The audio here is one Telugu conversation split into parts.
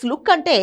ప్యాక్స్ లుక్ అంటే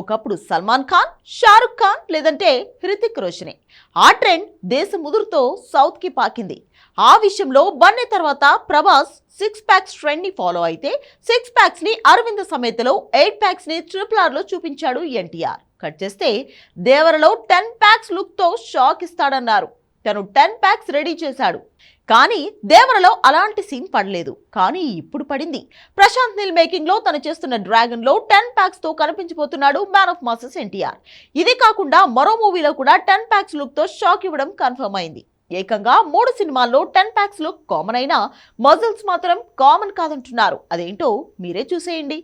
ఒకప్పుడు సల్మాన్ ఖాన్ షారుఖ్ ఖాన్ లేదంటే హృతిక్ రోషనే. ఆ ట్రెండ్ దేశ ముదురుతో సౌత్కి పాకింది. ఆ విషయంలో బన్నీ తర్వాత ప్రభాస్ సిక్స్ ప్యాక్స్ ట్రెండ్ని ఫాలో అయితే సిక్స్ ప్యాక్స్ని అరవింద సమేతలో ఎయిట్ ప్యాక్స్ని ట్రిపుల్ ఆర్లో చూపించాడు ఎన్టీఆర్. కట్ చేస్తే దేవరలో టెన్ ప్యాక్స్ లుక్తో షాక్ ఇస్తాడన్నారు. తను టెన్ ప్యాక్స్ రెడీ చేశాడు. కానీ దేవరలో అలాంటి సీన్ పడలేదు. కానీ ఇప్పుడు పడింది. ప్రశాంత్ నిల్ మేకింగ్లో తను చేస్తున్న డ్రాగన్లో టెన్ ప్యాక్స్తో కనిపించబోతున్నాడు మ్యాన్ ఆఫ్ మాసెస్ ఎన్టీఆర్. ఇది కాకుండా మరో మూవీలో కూడా టెన్ ప్యాక్స్ లుక్తో షాక్ ఇవ్వడం కన్ఫర్మ్ అయింది. ఏకంగా మూడు సినిమాల్లో టెన్ ప్యాక్స్ లుక్ కామన్ అయినా మజిల్స్ మాత్రం కామన్ కాదంటున్నారు. అదేంటో మీరే చూసేయండి.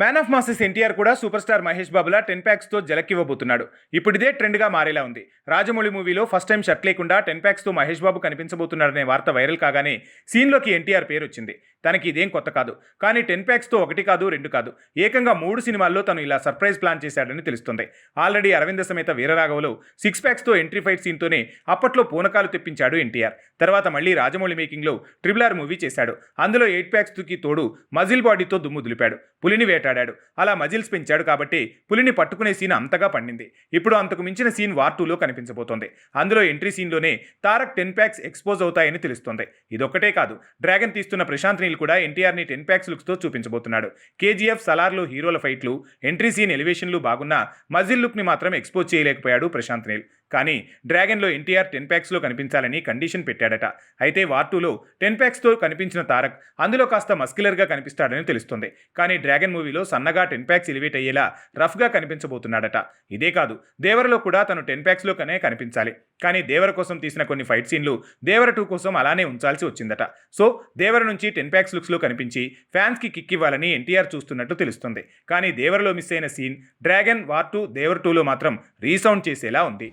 మ్యాన్ ఆఫ్ మాసెస్ ఎన్టీఆర్ కూడా సూపర్ స్టార్ మహేష్ బాబులా టెన్ ప్యాక్స్తో జలక్కివ్వబోతున్నాడు. ఇప్పుడిదే ట్రెండ్గా మారేలా ఉంది. రాజమౌళి మూవీలో ఫస్ట్ టైం షర్ట్ లేకుండా టెన్ ప్యాక్స్తో మహేష్ బాబు కనిపించబోతున్నాడనే వార్త వైరల్ కాగానే సీన్లోకి ఎన్టీఆర్ పేరు వచ్చింది తనకి ఇదేం కొత్త కాదు. కానీ టెన్ ప్యాక్స్తో ఒకటి కాదు రెండు కాదు. ఏకంగా మూడు సినిమాల్లో తను ఇలా సర్ప్రైజ్ ప్లాన్ చేశాడని తెలుస్తుంది. ఆల్రెడీ అరవింద సమేత వీరరాఘవలో సిక్స్ ప్యాక్స్తో ఎంట్రీ ఫైట్ సీన్తోనే అప్పట్లో పూనకాలు తెప్పించాడు ఎన్టీఆర్. తర్వాత మళ్ళీ రాజమౌళి మేకింగ్లో ట్రిపుల్ ఆర్ మూవీ చేశాడు. అందులో ఎయిట్ ప్యాక్స్కి తోడు మజిల్ బాడీతో దుమ్ము దులిపాడు. పులిని వేటాడాడు. అలా మజిల్స్ పెంచాడు కాబట్టి పులిని పట్టుకునే సీన్ అంతగా పండింది. ఇప్పుడు అంతకు మించిన సీన్ వార్ టూలో కనిపించబోతోంది. అందులో ఎంట్రీ సీన్లోనే తారక్ టెన్ ప్యాక్స్ ఎక్స్పోజ్ అవుతాయని తెలుస్తోంది. ఇదొక్కటే కాదు. డ్రాగన్ తీస్తున్న ప్రశాంత్ నీల్ కూడా ఎన్టీఆర్ని టెన్ ప్యాక్స్ లుక్స్తో చూపించబోతున్నాడు. కేజీఎఫ్ సలార్లో హీరోల ఫైట్లు ఎంట్రీ సీన్ ఎలివేషన్లు బాగున్నా మజిల్ లుక్ని మాత్రం ఎక్స్పోజ్ చేయలేకపోయాడు ప్రశాంత్ నీల్. కానీ డ్రాగన్లో ఎన్టీఆర్ టెన్ ప్యాక్స్లో కనిపించాలని కండిషన్ పెట్టాడట. అయితే వార్ టూలో టెన్ ప్యాక్స్తో కనిపించిన తారక్ అందులో కాస్త మస్కిలర్గా కనిపిస్తాడని తెలుస్తుంది. కానీ డ్రాగన్ మూవీలో సన్నగా టెన్ ప్యాక్స్ ఎలివేట్ అయ్యేలా రఫ్గా కనిపించబోతున్నాడట. ఇదే కాదు దేవరలో కూడా తను టెన్ ప్యాక్స్లోనే కనిపించాలి. కానీ దేవర కోసం తీసిన కొన్ని ఫైట్ సీన్లు దేవర టూ కోసం అలానే ఉంచాల్సి వచ్చిందట. సో దేవర నుంచి టెన్ ప్యాక్స్ లుక్స్లో కనిపించి ఫ్యాన్స్కి కిక్ ఇవ్వాలని ఎన్టీఆర్ చూస్తున్నట్టు తెలుస్తుంది. కానీ దేవరలో మిస్ అయిన scene dragon war two Devara టూలో మాత్రం రీసౌండ్ చేసేలా ఉంది.